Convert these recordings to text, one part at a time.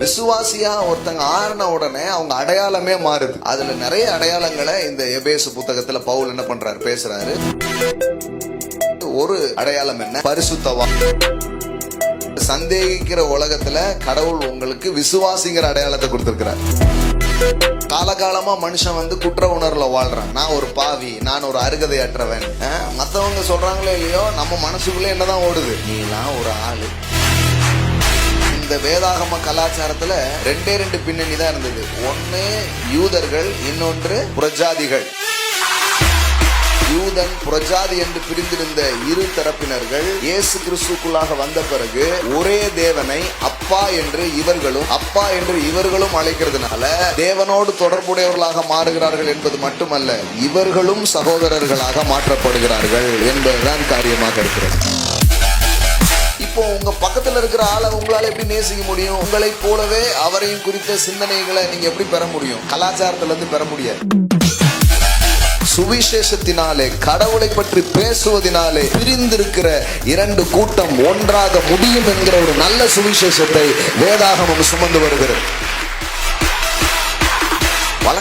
விசுவாசியா ஒருத்தங்க ஆறின உடனே அவங்க அடையாளமே மாறுது. அதுல நிறைய அடையாளங்களை இந்த எபேசு புத்தகத்துல பவுல் என்ன பண்றாரு? பேசுறாரு. ஒரு அடையாளம் என்ன? பரிசுத்தவா சந்தேகிக்கிற உலகத்துல கடவுள் உங்களுக்கு விசுவாசிங்கிற அடையாளத்தை கொடுத்திருக்கிறார். காலகாலமா மனுஷன் வந்து குற்ற உணர்வுல வாழ்றான். நான் ஒரு பாவி நான் ஒரு அருகதை அற்றவன் மத்தவங்க சொல்றாங்களோ இல்லையோ நம்ம மனசுக்குள்ள என்னதான் ஓடுது? நீலாம் ஒரு ஆளு. இந்த வேதாகம கலாச்சாரத்துல ரெண்டே ரெண்டு பின்னணி தான் இருந்தது. ஒன்னு யூதர்கள் இன்னொன்று புரஜாதிகள். யூதன் புரஜாதி என்று பிரிந்திருந்த இரு தரப்பினர்கள் இயேசு கிறிஸ்துக்குள்ளாக வந்த பிறகு ஒரே தேவனை அப்பா என்று இவர்களும் அப்பா என்று இவர்களும் அழைக்கிறதுனால தேவனோடு தொடர்புடையவர்களாக மாறுகிறார்கள் என்பது மட்டுமல்ல இவர்களும் சகோதரர்களாக மாற்றப்படுகிறார்கள் என்பதுதான் காரியமாக இருக்கிறது. இப்போ உங்க பக்கத்துல இருக்கிற ஆளை உங்களால எப்படி நேசிக்க முடியும்? உங்களை போலவே அவரையும் குறித்த சிந்தனைகளை நீங்க எப்படி பெற முடியும்? கலாச்சாரத்துல இருந்து பெற முடியாது. சுவிசேஷத்தினாலே கடவுளை பற்றி பேசுவதினாலே பிரிந்திருக்கிற இரண்டு கூட்டம் ஒன்றாக முடியும் என்கிற ஒரு நல்ல சுவிசேஷத்தை வேதாகமம் சுமந்து வருகிறது.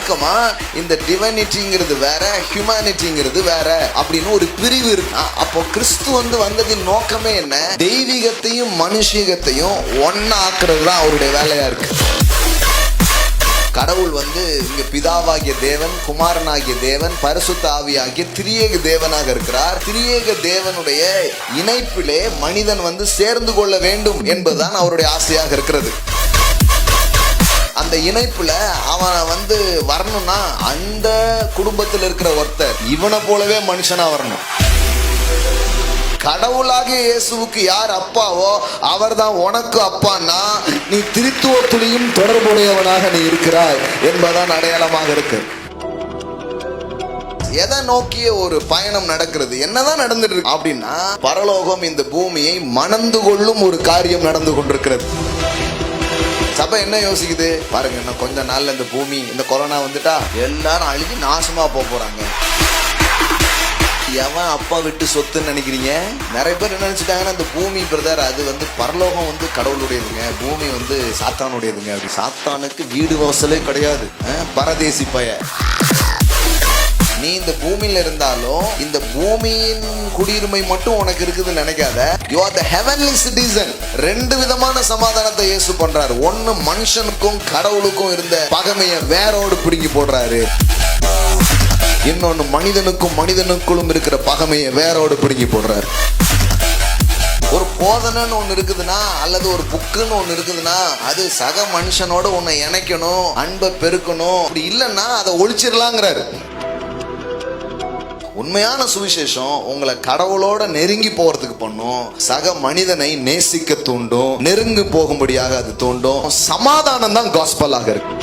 வழக்கமா இந்த டிவனிட்டிங்கிறது வேற ஹியூமனிட்டிங்கிறது வேற அப்படின்னு ஒரு பிரிவு இருக்கு அப்போ கிறிஸ்து வந்து வந்ததின் நோக்கமே என்ன? தெய்வீகத்தையும் மனுஷீகத்தையும் ஒன்னாக்குறது தான் அவருடைய வேலையா இருக்கு. கடவுள் வந்து இங்க பிதாவாகிய தேவன் குமாரனாகிய தேவன் பரிசுத்த ஆவியாகிய திரியேக தேவனாக இருக்கிறார். திரியேக தேவனுடைய இணைப்பிலே மனிதன் வந்து சேர்ந்து கொள்ள வேண்டும் என்பதுதான் அவருடைய ஆசையாக இருக்கிறது. அந்த இணைப்புல அவன் வந்து வரணும்னா அந்த குடும்பத்தில் இருக்கிற ஒருத்தர் இவனை போலவே மனுஷனா வரணும். கடவுளாகிய இயேசுவுக்கு யார் அப்பாவோ அவர்தான் உனக்கு அப்பான்னா நீ திருத்துவத்துளியும் தொடர்புடையவனாக நீ இருக்கிறாய் என்பதான் அடையாளமாக இருக்கு. எதை நோக்கிய ஒரு பயணம் நடக்கிறது என்னதான் நடந்துட்டு இருக்கு அப்படின்னா பரலோகம் இந்த பூமியை மணந்து கொள்ளும் ஒரு காரியம் நடந்து கொண்டிருக்கிறது. சபை என்ன யோசிக்குது? பாருங்க இன்னும் கொஞ்ச நாள்ல இந்த பூமி இந்த கொரோனா வந்துட்டா எல்லாரும் அழிஞ்சு நாசமா போக போறாங்க. எவன் அப்பா விட்டு சொத்துன்னு நினைக்கிறீங்க? நிறைய பேர் என்ன நினைச்சிட்டாங்கன்னா அந்த பூமி பிரதர் அது வந்து பரலோகம் வந்து கடவுளுடையதுங்க. பூமி வந்து சாத்தானுடையதுங்க. அப்படி சாத்தானுக்கு வீடு வாசலே கிடையாது. பரதேசி பய. நீ இந்த பூமியில இருந்தாலும் இந்த பூமியின் குடியுரிமை மட்டும் உனக்கு இருக்குதுன்னு நினைக்காத. You are the heavenly citizen ரெண்டு விதமான சமாதானத்தை இயேசு பண்றாரு. ஒன்னு மனுஷனுக்கும் கடவுளுக்கும் இருந்த பகைமைய வேரோடு பிடுங்கி போடுறாரு. இன்னொன்னு மனிதனுக்கும் மனிதனுக்குள்ளும் இருக்கிற பகைமைய வேரோடு பிடுங்கி போடுறாரு. ஒரு போதனைன்னு ஒன்று இருக்குதுன்னா அல்லது ஒரு புக்குன்னு ஒன்று இருக்குதுன்னா அது சக மனுஷனோட உன்னை இணைக்கணும் அன்பை பெருக்கணும். அப்படி இல்லைன்னா அதை ஒழிச்சிடலாங்கிறாரு. உண்மையான சுவிசேஷம் உங்களை கடவுளோட நெருங்கி போறதுக்கு பண்ணும். சக மனிதனை நேசிக்க தூண்டும். நெருங்கு போகும்படியாக அது தூண்டும். சமாதானம் தான் காஸ்பலாக இருக்கு.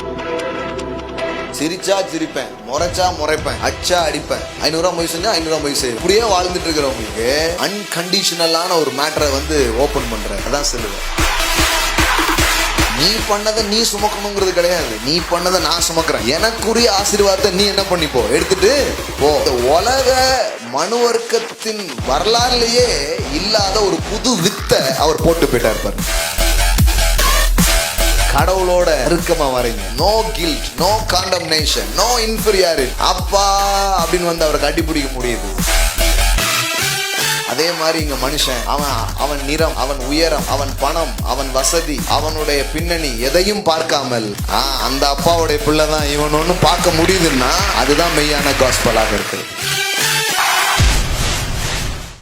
சிரிச்சா சிரிப்பேன். முறைச்சா முறைப்பேன். அச்சா அடிப்பேன். ஐநூறுரூவா மொய் செஞ்சா ஐநூறுரூவா மொய் செய்யும் இப்படியே வாழ்ந்துட்டு இருக்கிறவங்களுக்கு அன்கண்டிஷனலான ஒரு மேட்டரை வந்து ஓபன் பண்றேன். அதான் சொல்லுவேன். நீ பண்ணதை நீ சுமக்கணுங்கிறது கிடையாது. நீ பண்ணதை நான் சுமக்கிறேன். எனக்குரிய ஆசீர்வாதத்தை நீ என்ன பண்ணிப்போ? எடுத்துட்டு போ. இந்த உலக மனு வர்க்கத்தின் வரலாறுலயே இல்லாத ஒரு புது வித்தை அவர் போட்டு போயிட்டார் பாரு. கடவுளோட நெருக்கமா வரீங்க. No guilt no condemnation no inferiority அப்பா அப்படின்னு வந்து அவரை கட்டிப்பிடிக்க முடியுது. அதே மாதிரி இங்க மனுஷன் அவன் அவன் நிறம் அவன் உயரம் அவன் பணம் அவன் வசதி அவனுடைய பின்னணி எதையும் பார்க்காமல் அந்த அப்பாவுடைய பிள்ளை தான் இவன் ஒன்றும் பார்க்க முடியுதுன்னா அதுதான் மெய்யான காஸ்பலாக இருக்குது.